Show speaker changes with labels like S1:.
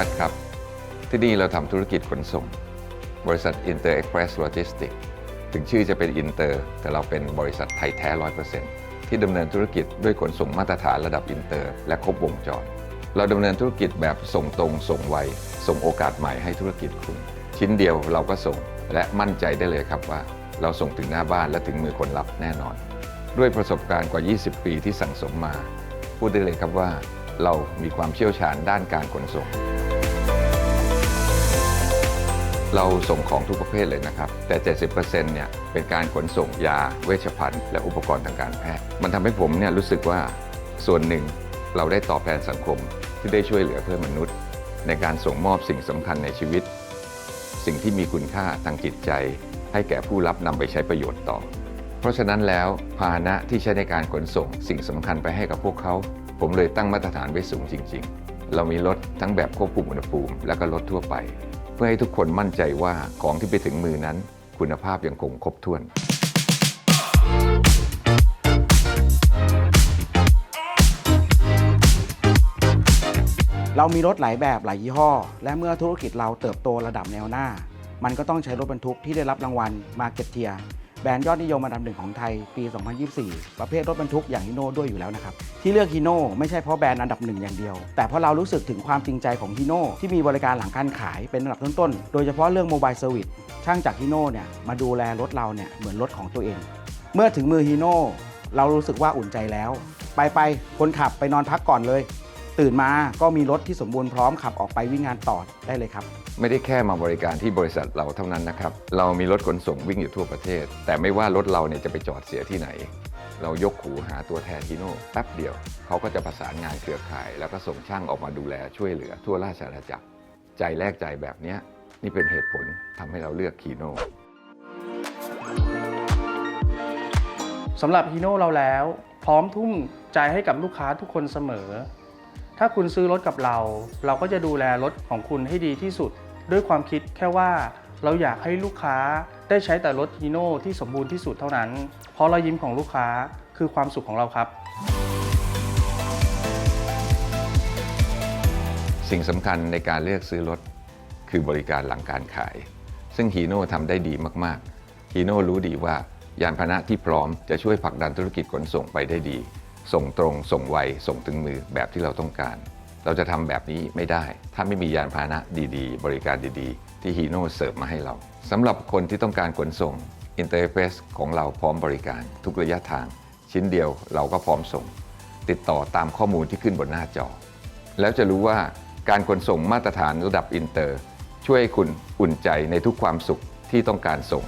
S1: ชัยวัฒน์ครับ ที่นี่เราทำธุรกิจขนส่ง บริษัท Inter Express Logistics ถึงชื่อจะเป็นอินเตอร์แต่เราเป็นบริษัทไทยแท้ 100%ที่ดำเนินธุรกิจด้วยขนส่งมาตรฐานระดับอินเตอร์ และครบวงจร เราดำเนินธุรกิจแบบส่งตรง ส่งไว ส่งโอกาสใหม่ให้ธุรกิจคุณ ชิ้นเดียวเราก็ส่งและมั่นใจได้เลยครับว่า เราส่งถึงหน้าบ้านและถึงมือคนรับแน่นอน ด้วยประสบการณ์กว่า 20 ปีที่สั่งสมมา พูดได้เลยครับว่า เรามีความเชี่ยวชาญด้านการขนส่ง เราส่งของทุกประเภทเลยนะครับ แต่ 70%เนี่ยเป็นการขนส่งยาเวชภัณฑ์ และอุปกรณ์ทางการแพทย์ มันทำให้ผมเนี่ยรู้สึกว่าส่วนหนึ่งเราได้ตอบแทนสังคมที่ได้ช่วยเหลือเพื่อนมนุษย์ ในการส่งมอบสิ่งสำคัญในชีวิต สิ่งที่มีคุณค่าทางจิตใจ ให้แก่ผู้รับนำไปใช้ประโยชน์ต่อ เพราะฉะนั้นแล้วพาหนะที่ใช้ในการขนส่งสิ่งสำคัญไปให้กับพวกเขา ผมเลยตั้งมาตรฐานไว้สูงจริง ๆ เรามีรถทั้งแบบควบคุมอุณหภูมิ และก็รถทั่วไป พื่อให้ทุกคนมั่นใจว่าของที่ไปถึงมือนั้น คุณภาพยังคงครบถ้วน
S2: เรามีรถหลายแบบหลายยี่ห้อ และเมื่อธุรกิจเราเติบโตระดับแนวหน้า มันก็ต้องใช้รถบรรทุกที่ได้รับรางวัล Market t i e r แบรนด์ยอดนิยมอันดับหนึ่งของไทยปี 2024 ประเภทรถบรรทุกอย่างฮิโน่ด้วยอยู่แล้วนะครับ ที่เลือกฮิโน่ไม่ใช่เพราะแบรนด์อันดับหนึ่งอย่างเดียว แต่เพราะเรารู้สึกถึงความจริงใจของฮิโน่ที่มีบริการหลังการขายเป็นอันดับต้นๆ โดยเฉพาะเรื่องโมบายเซอร์วิสช่างจากฮิโน่เนี่ยมาดูแลรถเราเนี่ยเหมือนรถของตัวเอง เมื่อถึงมือฮีโน่เรารู้สึกว่าอุ่นใจแล้ว ไปไปคนขับไปนอนพักก่อนเลย ตื่นมาก็มีรถที่สมบูรณ์พร้อมขับออกไปวิ่งงานต่อได้เลยครับ
S1: ไม่ได้แค่มาบริการที่บริษัทเราเท่านั้นนะครับ เรามีรถขนส่งวิ่งอยู่ทั่วประเทศ แต่ไม่ว่ารถเราเนี่ยจะไปจอดเสียที่ไหน เรายกหูหาตัวแทนฮีโน่แป๊บเดียว เขาก็จะประสานงานเครือข่าย แล้วก็ส่งช่างออกมาดูแลช่วยเหลือทั่วราชอาณาจักร ใจแลกใจแบบนี้นี่เป็นเหตุผลทำให้เราเลือกคีโน่
S3: สำหรับฮีโน่เราแล้ว พร้อมทุ่มใจให้กับลูกค้าทุกคนเสมอ ถ้าคุณซื้อรถกับเรา เราก็จะดูแลรถของคุณให้ดีที่สุด ด้วยความคิดแค่ว่าเราอยากให้ลูกค้าได้ใช้แต่รถฮีโน่ที่สมบูรณ์ที่สุดเท่านั้น เพราะรอยยิ้มของลูกค้าคือความสุขของเราครับ
S1: สิ่งสำคัญในการเลือกซื้อรถคือบริการหลังการขาย ซึ่งฮีโน่ทำได้ดีมากๆฮีโน่รู้ดีว่ายานพาหนะที่พร้อมจะช่วยผลักดันธุรกิจขนส่งไปได้ดี ส่งตรง ส่งไว ส่งถึงมือแบบที่เราต้องการ เราจะทำแบบนี้ไม่ได้ ถ้าไม่มียานพาหนะดีๆ บริการดีๆ ที่ฮีโน่เสิร์ฟมาให้เราสำหรับคนที่ต้องการขนส่งอินเตอร์เฟซของเราพร้อมบริการทุกระยะทาง ชิ้นเดียวเราก็พร้อมส่ง ติดต่อตามข้อมูลที่ขึ้นบนหน้าจอ แล้วจะรู้ว่าการขนส่งมาตรฐานระดับอินเตอร์ ช่วยให้คุณอุ่นใจในทุกความสุขที่ต้องการส่ง